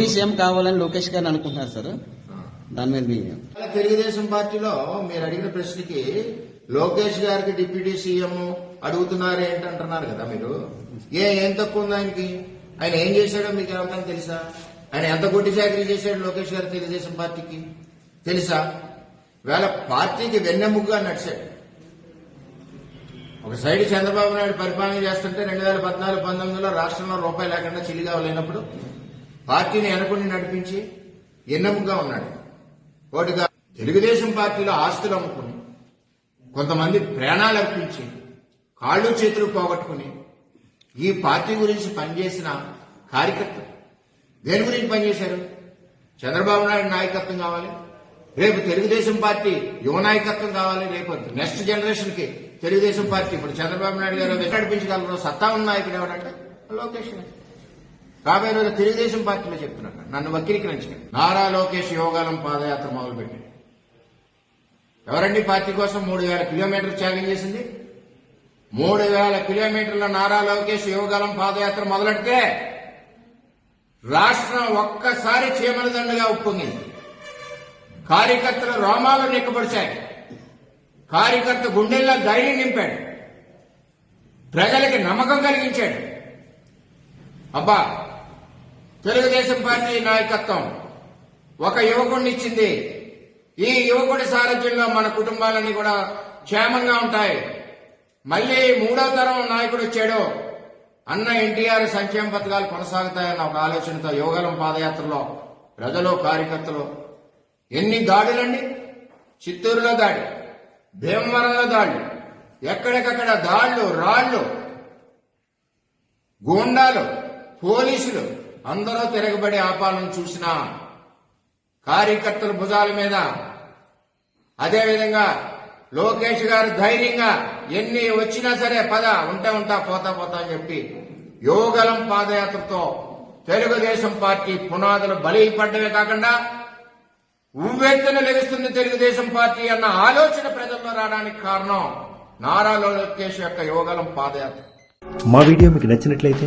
Deputy CM కావాలని లోకేష్ గారిని అనుకుంటున్నారు సార్. దాని మీద మీ అలా తెలుగుదేశం పార్టీలో మీరు అడిగిన ప్రశ్నకి లోకేష్ గారికి డిప్యూటీ సీఎం అడుగుతున్నారు ఏంటంటున్నారు కదా మీరు. ఏ ఏం తక్కువ ఉంది ఆయనకి? ఆయన ఏం చేశాడో మీకు ఏమన్నా తెలుసా? ఆయన ఎంత గుడ్డి చాకరీ చేశాడు లోకేష్ గారు తెలుగుదేశం పార్టీకి? తెలుసా? వేళ పార్టీకి వెన్నెముగ్గా నడిచాడు. ఒక సైడ్ చంద్రబాబు నాయుడు పరిపాలన చేస్తుంటే రెండు వేల పద్నాలుగు పంతొమ్మిదిలో రాష్ట్రంలో రూపాయి లేకుండా చిల్లిగా లేనప్పుడు పార్టీని ఎనకొని నడిపించి ఎన్నముగా ఉన్నాడు. ఒకటిగా తెలుగుదేశం పార్టీలో ఆస్తులు అమ్ముకుని కొంతమంది ప్రాణాలు అర్పించి కాళ్ళు చేతులు పోగొట్టుకుని ఈ పార్టీ గురించి పనిచేసిన కార్యకర్త దేని గురించి పనిచేశారు? చంద్రబాబు నాయుడు నాయకత్వం కావాలి రేపు తెలుగుదేశం పార్టీ యువ నాయకత్వం కావాలి రేపు నెక్స్ట్ జనరేషన్కి తెలుగుదేశం పార్టీ. ఇప్పుడు చంద్రబాబు నాయుడు గారు నడిపించగలరు సత్తా ఉన్న నాయకుడు ఎవరంటే లోకేష్. గారు. రాబోయే రోజు తెలుగుదేశం పార్టీలో చెప్తున్నాను నన్ను వక్రీకరించండి. నారా లోకేష్ యోగాలం పాదయాత్ర మొదలుపెట్టింది ఎవరండి పార్టీ కోసం మూడు వేల కిలోమీటర్లు త్యాగం చేసింది? మూడు వేల కిలోమీటర్ల నారా లోకేష్ యోగాలం పాదయాత్ర మొదలెడితే రాష్ట్రం ఒక్కసారి చీమల దండగా ఉప్పొంగింది. కార్యకర్తల రోమాలు నిక్కబడిచాయి కార్యకర్త గుండెల్లో ధైర్యం నింపాడు. ప్రజలకి నమ్మకం కలిగించాడు. అబ్బా తెలుగుదేశం పార్టీ నాయకత్వం ఒక యువకుడిని ఇచ్చింది. ఈ యువకుడి సారథ్యంలో మన కుటుంబాలన్నీ కూడా క్షేమంగా ఉంటాయి. మళ్ళీ మూడో తరం నాయకుడు వచ్చాడు. అన్న ఎన్టీఆర్ సంక్షేమ పథకాలు కొనసాగుతాయన్న ఒక ఆలోచనతో యోగలం పాదయాత్రలో ప్రజలు కార్యకర్తలు ఎన్ని దాడులండి? చిత్తూరులో దాడి భీమవరంలో దాడులు ఎక్కడికక్కడ దాళ్ళు రాళ్ళు గూండాలు పోలీసులు అందరూ తిరగబడి ఆపాలను చూసిన కార్యకర్తల భుజాల మీద. అదేవిధంగా లోకేష్ గారు ధైర్యంగా ఎన్ని వచ్చినా సరే పద ఉంటా ఉంటా పోతా పోతా అని చెప్పి యోగలం పాదయాత్రతో తెలుగుదేశం పార్టీ పునాదులు బలిపడ్డమే కాకుండా ఉవ్వెత్తున లెగుస్తుంది తెలుగుదేశం పార్టీ అన్న ఆలోచన ప్రజల్లో రావడానికి కారణం నారా లోకేష్ యొక్క యోగలం పాదయాత్ర. మా వీడియో మీకు నచ్చినట్లయితే